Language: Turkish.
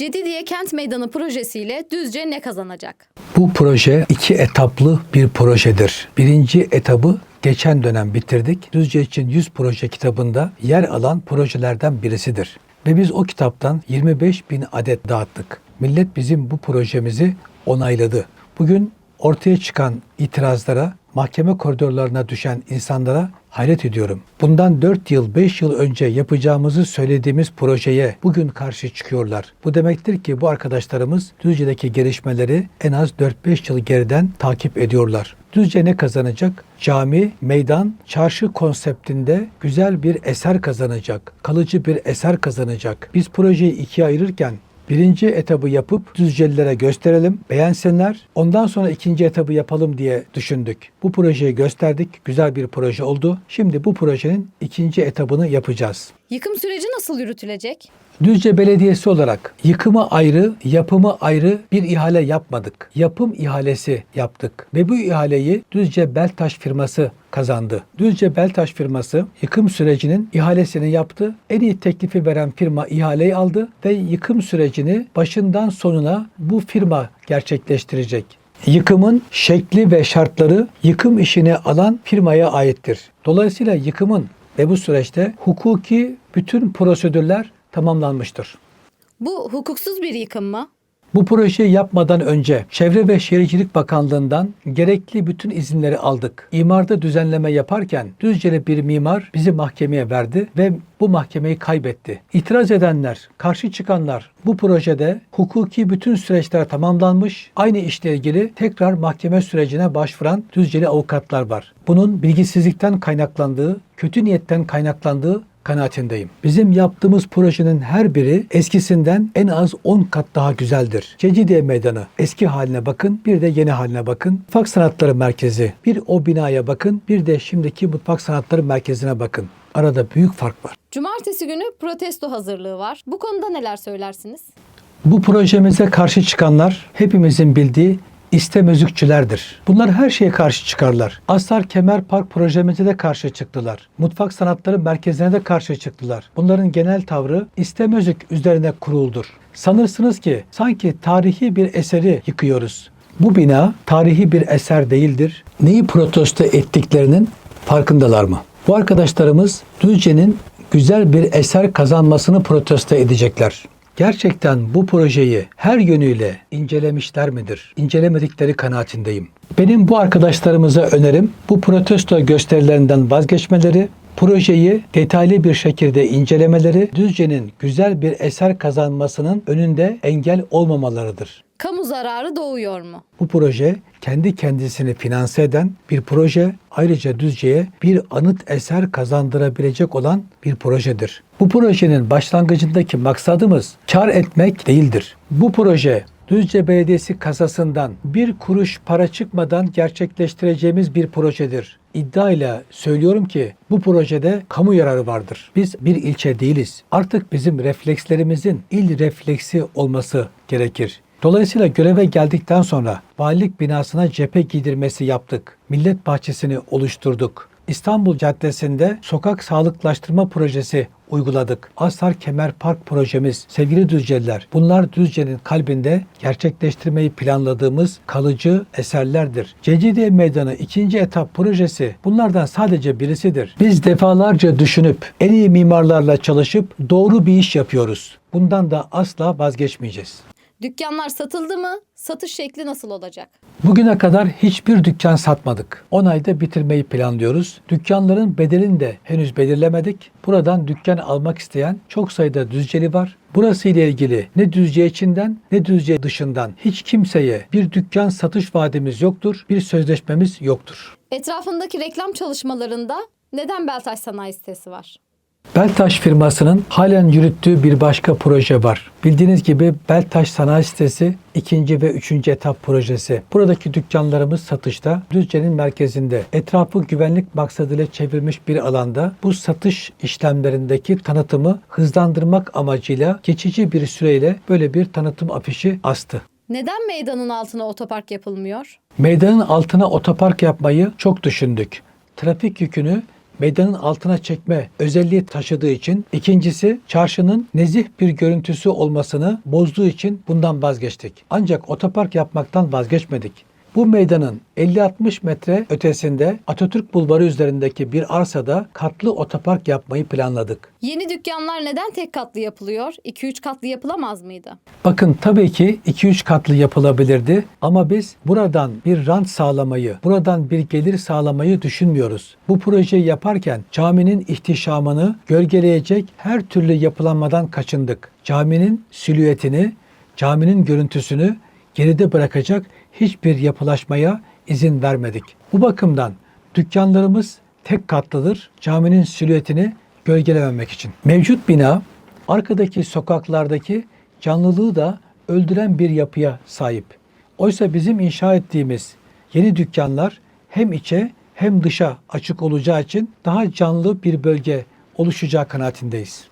Cedidiye Kent Meydanı projesiyle Düzce ne kazanacak? Bu proje iki etaplı bir projedir. Birinci etabı geçen dönem bitirdik. Düzce için 100 proje kitabında yer alan projelerden birisidir. Ve biz o kitaptan 25 bin adet dağıttık. Millet bizim bu projemizi onayladı. Bugün ortaya çıkan itirazlara, mahkeme koridorlarına düşen insanlara hayret ediyorum. Bundan 4 yıl, 5 yıl önce yapacağımızı söylediğimiz projeye bugün karşı çıkıyorlar. Bu demektir ki bu arkadaşlarımız Düzce'deki gelişmeleri en az 4-5 yıl geriden takip ediyorlar. Düzce ne kazanacak? Cami, meydan, çarşı konseptinde güzel bir eser kazanacak. Kalıcı bir eser kazanacak. Biz projeyi ikiye ayırırken Birinci etabı yapıp Düzcelilere gösterelim, beğensinler. Ondan sonra ikinci etabı yapalım diye düşündük. Bu projeyi gösterdik. Güzel bir proje oldu. Şimdi bu projenin ikinci etabını yapacağız. Yıkım süreci nasıl yürütülecek? Düzce Belediyesi olarak yıkımı ayrı, yapımı ayrı bir ihale yapmadık. Yapım ihalesi yaptık ve bu ihaleyi Düzce Beltaş firması kazandı. Düzce Beltaş firması yıkım sürecinin ihalesini yaptı. En iyi teklifi veren firma ihaleyi aldı ve yıkım sürecini başından sonuna bu firma gerçekleştirecek. Yıkımın şekli ve şartları yıkım işini alan firmaya aittir. Dolayısıyla yıkımın ve bu süreçte hukuki bütün prosedürler tamamlanmıştır. Bu hukuksuz bir yıkım mı? Bu projeyi yapmadan önce Çevre ve Şehircilik Bakanlığı'ndan gerekli bütün izinleri aldık. İmarda düzenleme yaparken Düzceli bir mimar bizi mahkemeye verdi ve bu mahkemeyi kaybetti. İtiraz edenler, karşı çıkanlar bu projede hukuki bütün süreçler tamamlanmış. Aynı işle ilgili tekrar mahkeme sürecine başvuran Düzceli avukatlar var. Bunun bilgisizlikten kaynaklandığı, kötü niyetten kaynaklandığı kanaatindeyim. Bizim yaptığımız projenin her biri eskisinden en az 10 kat daha güzeldir. Cecidiye Meydanı eski haline bakın, bir de yeni haline bakın. Mutfak Sanatları Merkezi, bir o binaya bakın, bir de şimdiki Mutfak Sanatları Merkezi'ne bakın. Arada büyük fark var. Cumartesi günü protesto hazırlığı var. Bu konuda neler söylersiniz? Bu projemize karşı çıkanlar hepimizin bildiği istemözükçülerdir. Bunlar her şeye karşı çıkarlar. Aslar Kemer Park projemize de karşı çıktılar. Mutfak Sanatları Merkezi'ne de karşı çıktılar. Bunların genel tavrı istemözük üzerine kuruldur. Sanırsınız ki sanki tarihi bir eseri yıkıyoruz. Bu bina tarihi bir eser değildir. Neyi protesto ettiklerinin farkındalar mı? Bu arkadaşlarımız Düzce'nin güzel bir eser kazanmasını protesto edecekler. Gerçekten bu projeyi her yönüyle incelemişler midir? İncelemedikleri kanaatindeyim. Benim bu arkadaşlarımıza önerim bu protesto gösterilerinden vazgeçmeleri, projeyi detaylı bir şekilde incelemeleri, Düzce'nin güzel bir eser kazanmasının önünde engel olmamalarıdır. Kamu zararı doğuyor mu? Bu proje kendi kendisini finanse eden bir proje. Ayrıca Düzce'ye bir anıt eser kazandırabilecek olan bir projedir. Bu projenin başlangıcındaki maksadımız kar etmek değildir. Bu proje Düzce Belediyesi kasasından bir kuruş para çıkmadan gerçekleştireceğimiz bir projedir. İddiayla söylüyorum ki bu projede kamu yararı vardır. Biz bir ilçe değiliz. Artık bizim reflekslerimizin il refleksi olması gerekir. Dolayısıyla göreve geldikten sonra valilik binasına cephe giydirmesi yaptık. Millet bahçesini oluşturduk. İstanbul Caddesi'nde sokak sağlıklaştırma projesi uyguladık. Asar Kemer Park projemiz sevgili Düzceliler bunlar Düzce'nin kalbinde gerçekleştirmeyi planladığımız kalıcı eserlerdir. Cecidiye Meydanı ikinci etap projesi bunlardan sadece birisidir. Biz defalarca düşünüp en iyi mimarlarla çalışıp doğru bir iş yapıyoruz. Bundan da asla vazgeçmeyeceğiz. Dükkanlar satıldı mı? Satış şekli nasıl olacak? Bugüne kadar hiçbir dükkan satmadık. 10 ayda bitirmeyi planlıyoruz. Dükkanların bedelini de henüz belirlemedik. Buradan dükkan almak isteyen çok sayıda düzceli var. Burası ile ilgili ne Düzce içinden ne Düzce dışından hiç kimseye bir dükkan satış vaadimiz yoktur, bir sözleşmemiz yoktur. Etrafındaki reklam çalışmalarında neden Beltaş Sanayi Sitesi var? Beltaş firmasının halen yürüttüğü bir başka proje var. Bildiğiniz gibi Beltaş Sanayi Sitesi ikinci ve üçüncü etap projesi. Buradaki dükkanlarımız satışta. Düzce'nin merkezinde etrafı güvenlik maksadıyla çevrilmiş bir alanda bu satış işlemlerindeki tanıtımı hızlandırmak amacıyla geçici bir süreyle böyle bir tanıtım afişi astı. Neden meydanın altına otopark yapılmıyor? Meydanın altına otopark yapmayı çok düşündük. Trafik yükünü meydanın altına çekme özelliği taşıdığı için, ikincisi çarşının nezih bir görüntüsü olmasını bozduğu için bundan vazgeçtik. Ancak otopark yapmaktan vazgeçmedik. Bu meydanın 50-60 metre ötesinde Atatürk Bulvarı üzerindeki bir arsada katlı otopark yapmayı planladık. Yeni dükkanlar neden tek katlı yapılıyor? 2-3 katlı yapılamaz mıydı? Bakın tabii ki 2-3 katlı yapılabilirdi ama biz buradan bir rant sağlamayı, buradan bir gelir sağlamayı düşünmüyoruz. Bu projeyi yaparken caminin ihtişamını gölgeleyecek her türlü yapılanmadan kaçındık. Caminin silüetini, caminin görüntüsünü geride bırakacak hiçbir yapılaşmaya izin vermedik. Bu bakımdan dükkanlarımız tek katlıdır. Caminin silüetini gölgelememek için. Mevcut bina arkadaki sokaklardaki canlılığı da öldüren bir yapıya sahip. Oysa bizim inşa ettiğimiz yeni dükkanlar hem içe hem dışa açık olacağı için daha canlı bir bölge oluşacağı kanaatindeyiz.